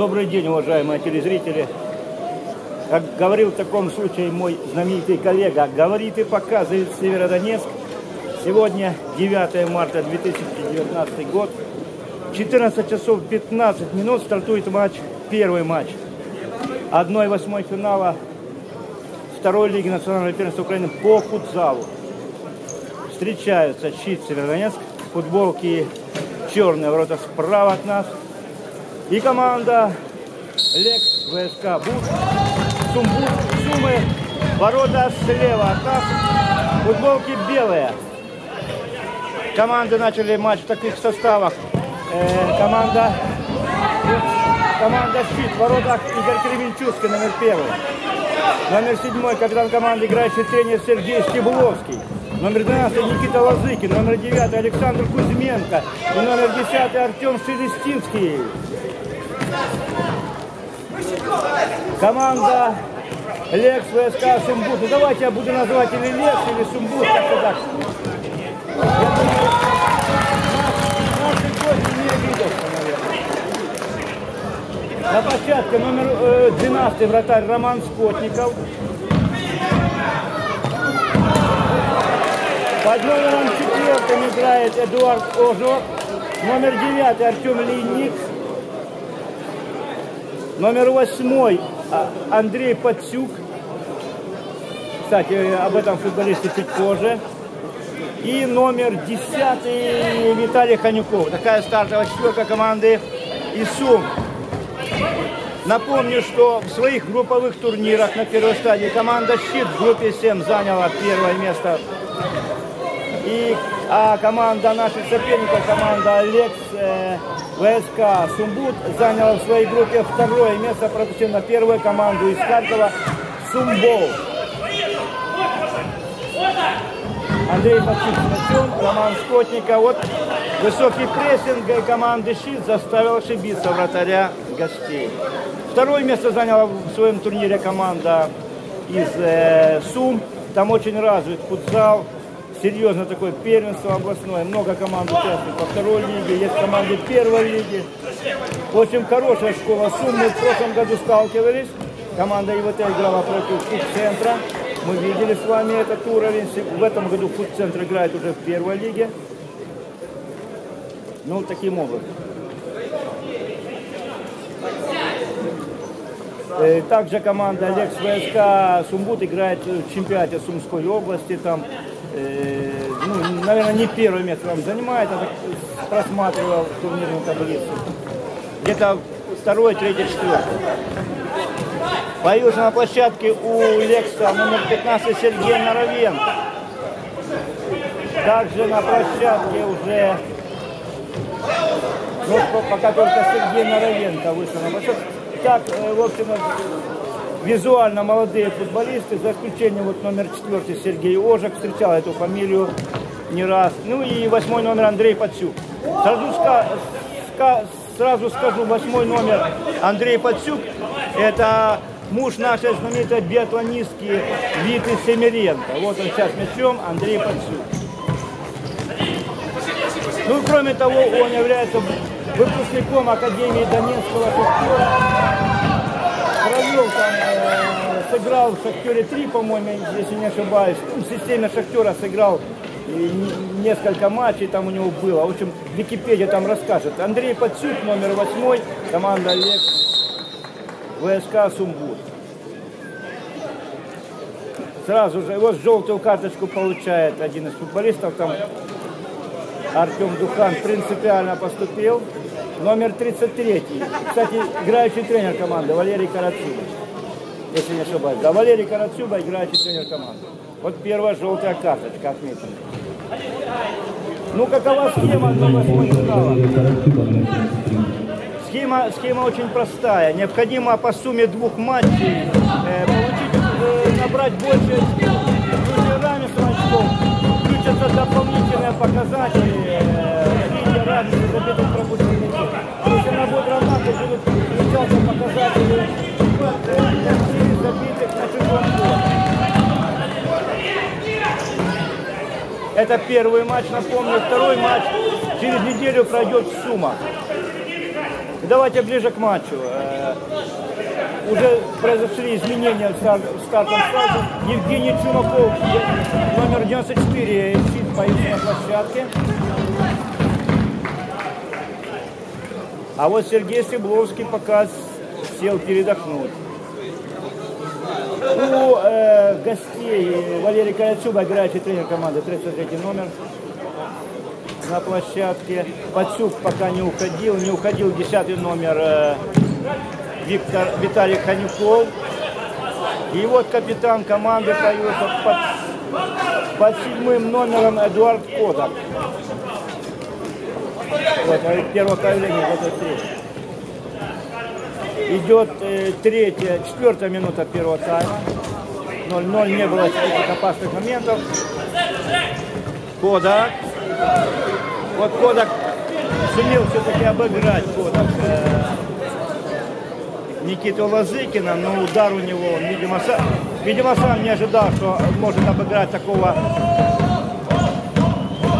Добрый день, уважаемые телезрители. Как говорил в таком случае мой знаменитый коллега, говорит и показывает Северодонецк. Сегодня 9 марта 2019 год. 14 часов 15 минут стартует матч, первый матч 1-8 финала второй лиги национального первенства Украины по футзалу. Встречаются щит Северодонецк, футболки черные ворота справа от нас. И команда Лекс ВСК Буд, Сумбуд, Сумы, ворота слева от нас, футболки белые. Команды начали матч в таких составах. Э, команда, команда Щит, в воротах Игорь Кременчуцкий, номер первый. Номер седьмой, капитан команды, играющий тренер Сергей Стебловский. Номер 12 Никита Лазыкин, номер 9 Александр Кузьменко и номер 10 Артем Шелестинский. Команда Лекс ВСК Сумбут. Ну давайте я буду называть или Лекс, или Сумбут, как-то так. Наши гости не обидятся, наверное. На площадке номер э, 12 вратарь Роман Скотников. Под номером четвертым играет Эдуард Ожог. Номер девятый Артем Лейник. Номер восьмой а, Андрей Подсюк. Кстати, об этом футболисте чуть позже. И номер десятый Виталий Ханюков. Такая стартовая четверка команды ИСУМ. Напомню, что в своих групповых турнирах на первой стадии команда «Щит» в группе 7 заняла первое место. И а команда наших соперников, команда «Алекс», э, ВСК Сумбут заняла в своей группе второе место, пропустив на первую команду из Харькова Сумбол. Андрей мячом, Роман Скотника. Вот высокий прессинг команды «Щит» заставил ошибиться вратаря гостей. Второе место заняла в своем турнире команда из э, Сум. Там очень развит футзал серьезно такое первенство областное. Много команд участвует по второй лиге, есть команды первой лиги. Общем, хорошая школа Суммы. В прошлом году сталкивались. Команда ИВТ играла против фуд-центра. Мы видели с вами этот уровень. В этом году фуд-центр играет уже в первой лиге. Ну, таким образом. Э, также команда Алекс ВСК Сумбут играет в чемпионате Сумской области. Там э, ну, наверное, не первое место вам занимает, а просматривал турнирную таблицу. Где-то второе, третье, четвертое. Появился на площадке у Лекса номер 15 Сергей Наровенко. Также на площадке уже, ну, пока только Сергей Наровенко вышел на площадку. Так, э, в общем, визуально молодые футболисты, за исключением вот номер четвертый Сергей Ожек, встречал эту фамилию не раз. Ну и восьмой номер Андрей Подсюк. Сразу, ска, ска, сразу скажу, восьмой номер Андрей Подсюк, это муж нашей знаменитой биатлонистки Виты Семеренко. Вот он сейчас мячом, Андрей Подсюк. Ну и кроме того, он является выпускником Академии Донецкого провел там, э, сыграл в Шахтере 3, по-моему, если не ошибаюсь. В системе Шахтера сыграл несколько матчей там у него было. В общем, Википедия там расскажет. Андрей Подсюк, номер восьмой, команда Олег, ВСК Сумбур. Сразу же, вот желтую карточку получает один из футболистов, там Артем Духан принципиально поступил. Номер 33. Кстати, играющий тренер команды Валерий Карацуба. Если не ошибаюсь. Да, Валерий Карацуба, играющий тренер команды. Вот первая желтая карточка отметена. Ну, какова схема? Схема, схема очень простая. Необходимо по сумме двух матчей э, получить, э, набрать больше равенстве очков включатся дополнительные показатели э. Если она будет равна, то будут включаться показатели Это первый матч, напомню. Второй матч через неделю пройдет в Сумах. давайте ближе к матчу. Э, уже произошли изменения в, стар, в стартовом стадии. Евгений Чумаков, номер 94, щит появился на площадке. А вот Сергей Стебловский пока сел передохнуть. У э, гостей Валерий Калячуба, играющий тренер команды, 33 номер на площадке. Пацюк пока не уходил, не уходил 10 номер э, Виктор Виталий Ханюков. И вот капитан команды появился под, под седьмым номером Эдуард Кодак. Вот, первое появление в этой встрече. Идет э, третья, четвертая минута первого тайма. 0-0, не было таких опасных моментов. Кодак. Вот Кодак сумел все-таки обыграть Кодак э, Никиту Лазыкина, но удар у него, он, видимо, сам, видимо, сам не ожидал, что может обыграть такого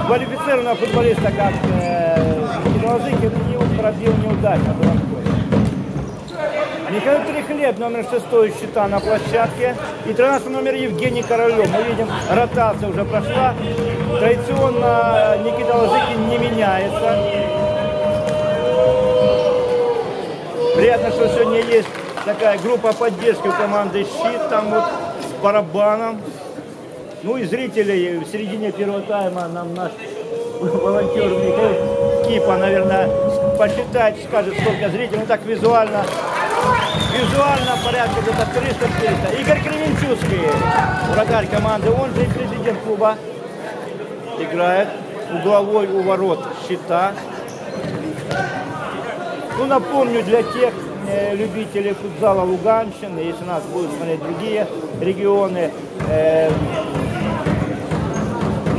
квалифицированного футболиста, как э, Никита Лазыкин, и он пробил неудачно. Михаил Трехлеб, номер 6 счета на площадке. И 13 номер Евгений Королев. Мы видим, ротация уже прошла. Традиционно Никита Ложикин не меняется. Приятно, что сегодня есть такая группа поддержки у команды «Щит». Там вот с барабаном. Ну и зрителей в середине первого тайма нам наш волонтер Кипа, наверное, посчитать, скажет, сколько зрителей. Ну так визуально Визуально порядка где-то 300-400. Игорь Кременчуцкий, вратарь команды, он же президент клуба, играет угловой у ворот щита. Ну, напомню, для тех э, любителей футзала Луганщины, если нас будут смотреть другие регионы, э,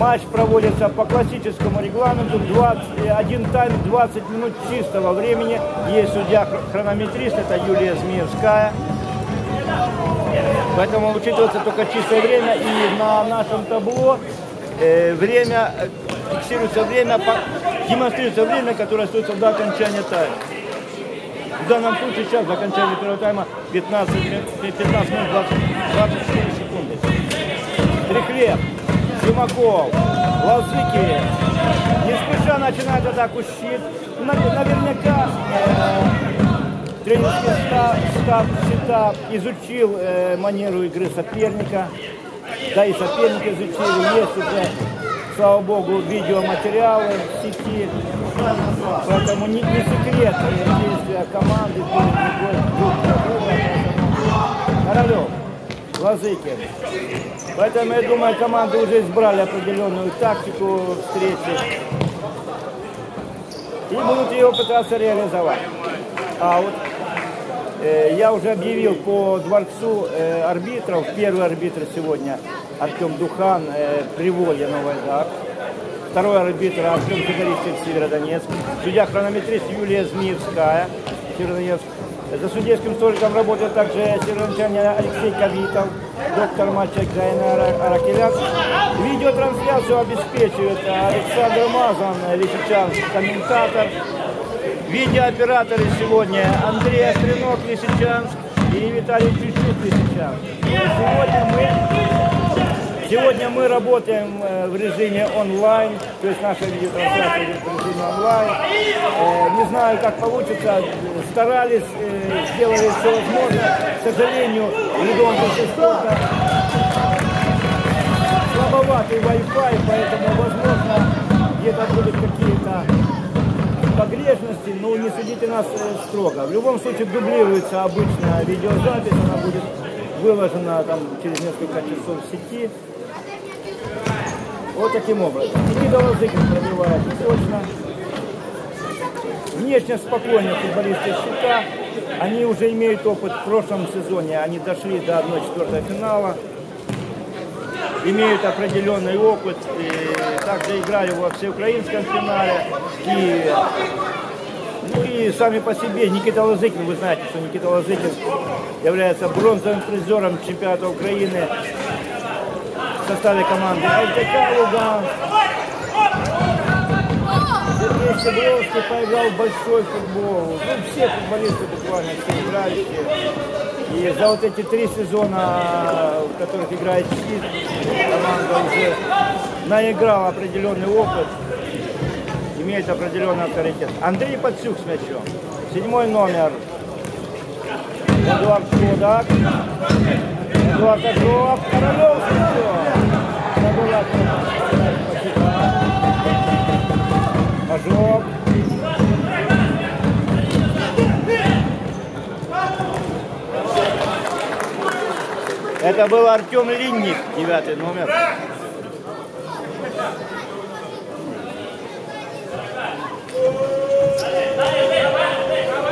Матч проводится по классическому регламенту. 20, один тайм 20 минут чистого времени. Есть судья-хронометрист, это Юлия Змеевская. Поэтому учитывается только чистое время. И на нашем табло э, время, э, фиксируется время, по, демонстрируется время, которое остается до окончания тайма. В данном случае сейчас до окончания первого тайма 15, 15 минут 20, 24 секунды. Трехлеб. Чумаков, Лазыки. Не спеша начинает атаку щит. Наверняка э, тренерский штаб, штаб щита изучил э, манеру игры соперника. Да и соперник изучили. Есть уже, слава богу, видеоматериалы в сети. Поэтому не, не секрет действия команды перед другой Королев. Лазыкин. Поэтому, я думаю, команды уже избрали определенную тактику встречи и будут ее пытаться реализовать. А вот э, я уже объявил по дворцу э, арбитров. Первый арбитр сегодня Артем Духан, э, Приволье, Новый Дар. Второй арбитр Артем Загористый, Северодонецк. Судья хронометрист Юлия Змеевская, Северодонецк. За судейским столиком работает также северянчанин Алексей Кавитов, доктор матча Гайна Аракелян. Видеотрансляцию обеспечивает Александр Мазан, лисичанский комментатор. Видеооператоры сегодня Андрей Остренок, Лисичанск и Виталий Чуть-Чуть, Лисичанск. Сегодня мы Сегодня мы работаем э, в режиме онлайн, то есть наша видеотрансляция идет в режиме онлайн. Э, не знаю, как получится, старались, э, сделали все возможное. К сожалению, в любом случае слабоватый Wi-Fi, поэтому, возможно, где-то будут какие-то погрешности, но не судите нас строго. В любом случае дублируется обычная видеозапись, она будет выложена там через несколько часов в сети. Вот таким образом. Никита Лазыкин пробивает точно. Внешне спокойно футболисты щита. Они уже имеют опыт в прошлом сезоне. Они дошли до 1-4 финала. Имеют определенный опыт. И также играли во всеукраинском финале Киеве. Ну и сами по себе Никита Лазыкин, вы знаете, что Никита Лазыкин является бронзовым призером чемпионата Украины составе команды ЛТК Луганск. Сергей Себловский поиграл большой футбол. Ну, все футболисты буквально, все играющие. И за вот эти три сезона, в которых играет Щит, команда уже наиграла определенный опыт, имеет определенный авторитет. Андрей Подсюк с мячом. Седьмой номер. Эдуард Кодак. Эдуард Ажов. Королев с мячом. Это был Артем Линник, девятый номер.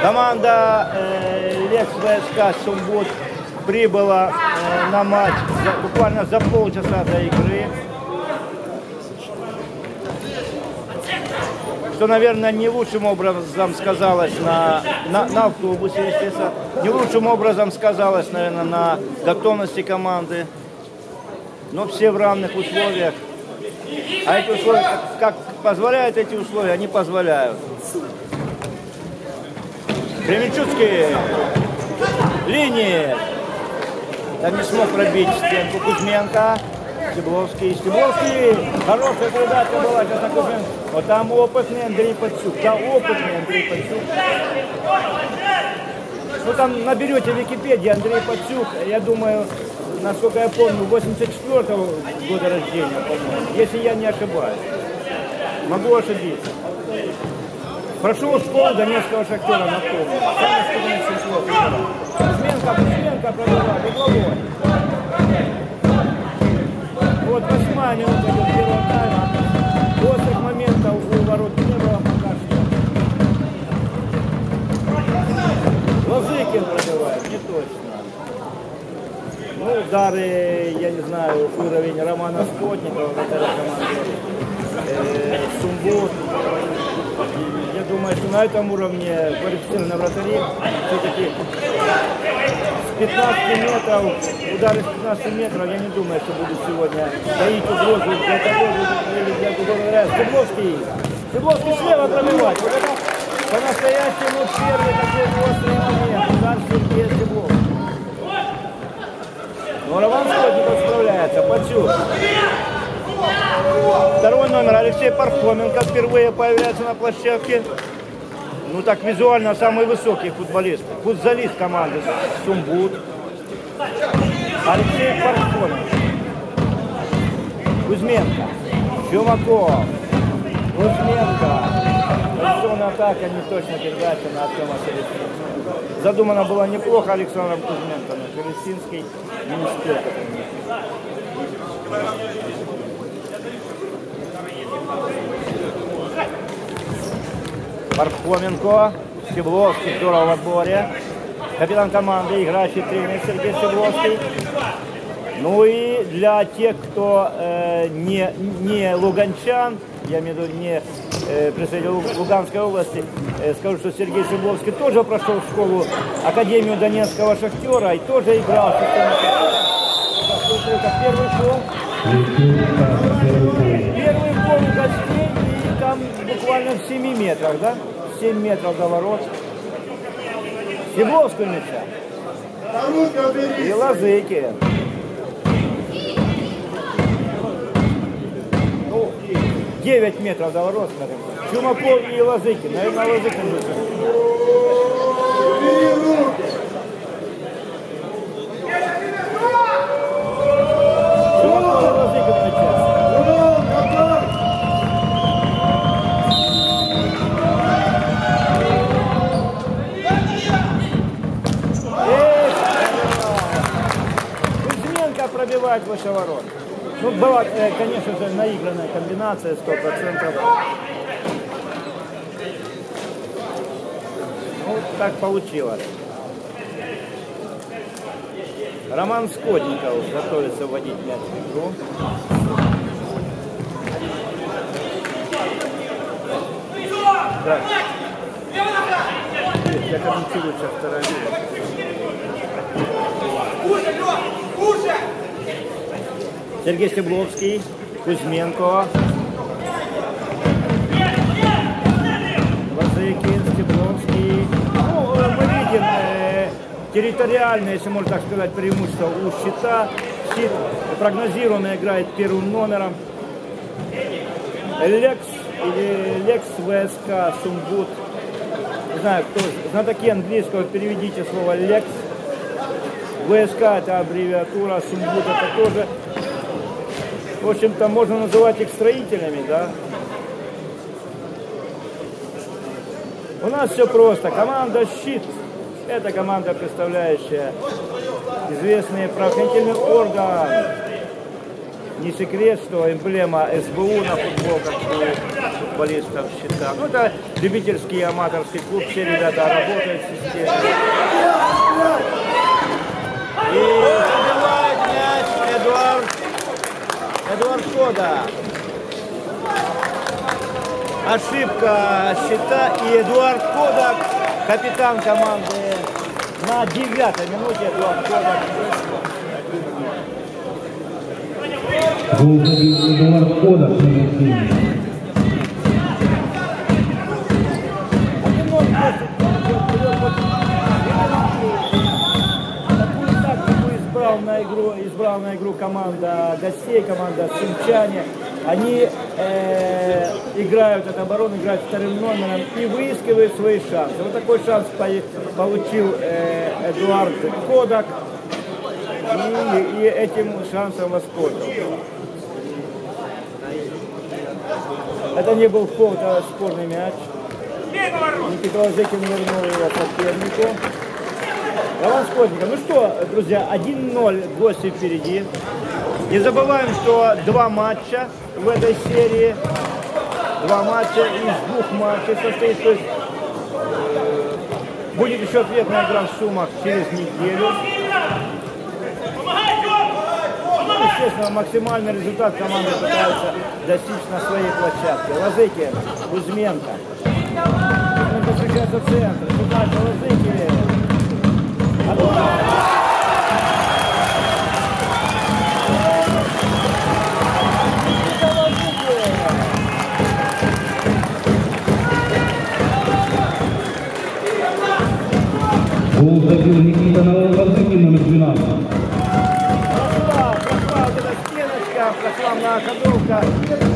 Команда э, Лекс ВСК Сумбут прибыла э, на матч за, буквально за полчаса до игры. Что, наверное, не лучшим образом сказалось на, на, на автобусе, естественно. Не лучшим образом сказалось, наверное, на готовности команды. Но все в равных условиях. А эти условия, как, как позволяют эти условия, они позволяют. Кременчуцкий. Линии. Там не смог пробить стенку Кузьменко. Стебловский. Стебловский. Хорошая передача была сейчас на Кузьменко. Вот там опытный Андрей Подсюк. Да, опытный Андрей Подсюк. Ну там наберете в Википедии Андрей Подсюк. Я думаю, насколько я помню, 84 -го года рождения, по-моему. Если я не ошибаюсь. Могу ошибиться. Прошел школу Донецкого шахтера, напомню. Самый скромный число. Кузьменко, Кузьменко пробивает угловой. Вот восьмая минута идет первого тайма. Острых моментов у ворот не было пока что. Лазыкин пробивает, не точно. Ну, удары, я не знаю, уровень Романа Скотникова, вратаря команды э. Я думаю, что на этом уровне квалифицированные вратари все-таки 15 метров, удары с 15 метров, я не думаю, что будут сегодня таить угрозу для того, или для другого ряда. Стебловский, Стебловский слева пробивать. Это по-настоящему первый такой острый момент. Удар Сергея Стебловского. Но Роман Скотников справляется. Подсюд. Второй номер Алексей Пархоменко впервые появляется на площадке. Ну так визуально самый высокий футболист. Футзалист команды Сумбут. Алексей Пархоменко. Кузьменко. Чумаков. Кузьменко. Позиционная атака, не точно передача на Артема Селестинского. Задумано было неплохо Александром Кузьменко, но Селестинский не успел. Пархоменко, Стебловский здорово в отборе. Капитан команды, играющий тренер Сергей Стебловский. Ну и для тех, кто э, не, не луганчан, я имею в виду не э, представитель Луганской области, э, скажу, что Сергей Себловский тоже прошел школу Академию Донецкого шахтера и тоже играл в. Это первый гол. Там буквально в 7 метрах, да? 7 метров до ворот. Себловского мяча. И Лазыки. Ну, 9 метров до ворот, смотрим. Чумаков и Лазыкин. Наверное, Лазыкин будет. Пробивает выше ворот. Ну, была, э, конечно же, наигранная комбинация, 100%. Ну, так получилось. Роман Скотников готовится вводить мяч в игру. Да. Я комментирую сейчас вторая Сергей Стебловский, Кузьменко, Базыкин, Стебловский. Ну, мы видим э, территориальное, если можно так сказать, преимущество у «Щита». «Щит» прогнозированно играет первым номером. Лекс, или Лекс ВСК, Сумбут. Не знаю, кто, знатоки английского, переведите слово «Лекс». ВСК – это аббревиатура, Сумбут – это тоже в общем-то, можно называть их строителями, да. У нас все просто. Команда «Щит» – это команда, представляющая известный правоохранительный орган. Не секрет, что эмблема СБУ на футболках у футболистов «Щита». Ну, это любительский аматорский клуб, все ребята работают в системе. И забивает мяч Эдуард, Кода. Ошибка счета и Эдуард Кодак, капитан команды на девятой минуте Эдуард Кодак. Гол Эдуард Кодак, избрал на игру, избрал на игру команда гостей, команда Сумчане. Они э, играют от обороны, играют вторым номером и выискивают свои шансы. Вот такой шанс по- получил э, Эдуард Кодак. И, и этим шансом воспользовался. Это не был фол, это спорный мяч. Никита Лазыкин вернул его сопернику. Роман Скотников. Ну что, друзья, 1-0 гости впереди. Не забываем, что два матча в этой серии. Два матча из двух матчей состоит. То есть э, будет еще ответная игра в Сумах через неделю. Естественно, максимальный результат команда пытается достичь на своей площадке. Лазыкин, Кузьменко. Кузьменко встречается в центре. Сюда же Лазыкин. Гол забил Никита Новолазыкин, номер 12. Прошла, прошла вот эта стеночка, прошла многоходовка.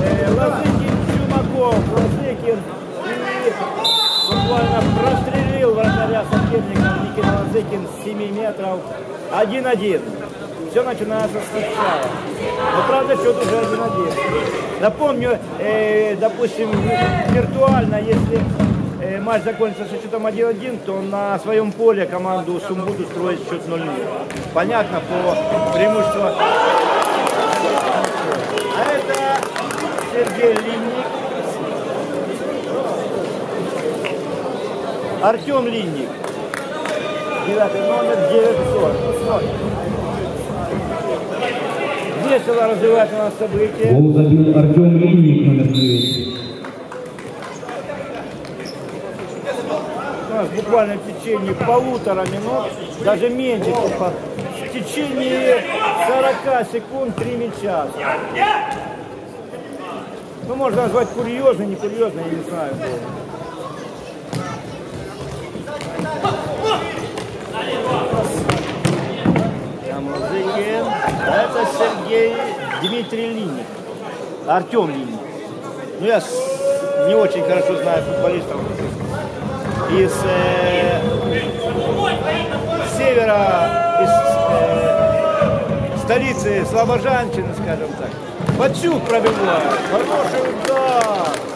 Э, Лазыкин, Чумаков, Лазыкин. И буквально прострелил вратаря соперника Никита Лазыкин с 7 метров. 1-1. Все начинается сначала. Но правда счет уже 1-1. Напомню, э, допустим, виртуально, если э, матч закончится со счетом 1-1, то на своем поле команду Сумбуду строит счет 0-0. Понятно по преимуществу. А это Сергей Линник. Артем Линник. Девятый номер 900. Весело развивается у нас событие. Гол забил Артем Линник, номер 9. У нас буквально в течение полутора минут, даже меньше, типа, в течение 40 секунд три мяча. Ну, можно назвать курьезно, не курьезно, я не знаю. Лазыкин. Это Сергей Дмитрий Линник. Артем Линник. Ну, я не очень хорошо знаю футболистов из э, севера, из э, столицы Слобожанщины, скажем так. Пацюк пробивает. Хороший удар.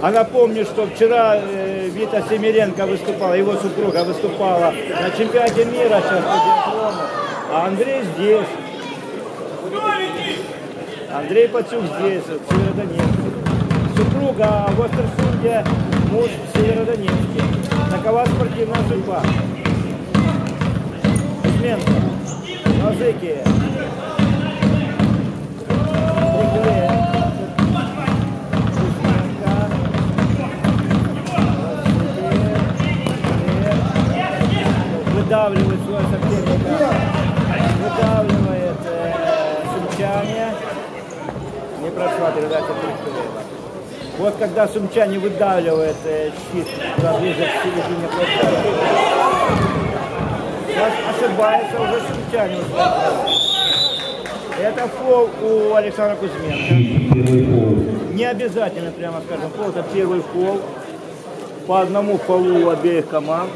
А напомню, что вчера э, Вита Семиренко выступала, его супруга выступала на чемпионате мира сейчас по. А Андрей здесь. Андрей Пацюк здесь, в Северодонецке. Супруга в Остерсунде, муж в Северодонецке. Такова спортивная судьба. Кузьменко, Лазыки. была передача Трухтылева. Вот когда сумчане выдавливает э, щит, продвижет середине площадки, сейчас ошибается уже сумчане. Это фол у Александра Кузьменко. Не обязательно, прямо скажем, фол. Это первый фол. По одному фолу у обеих команд.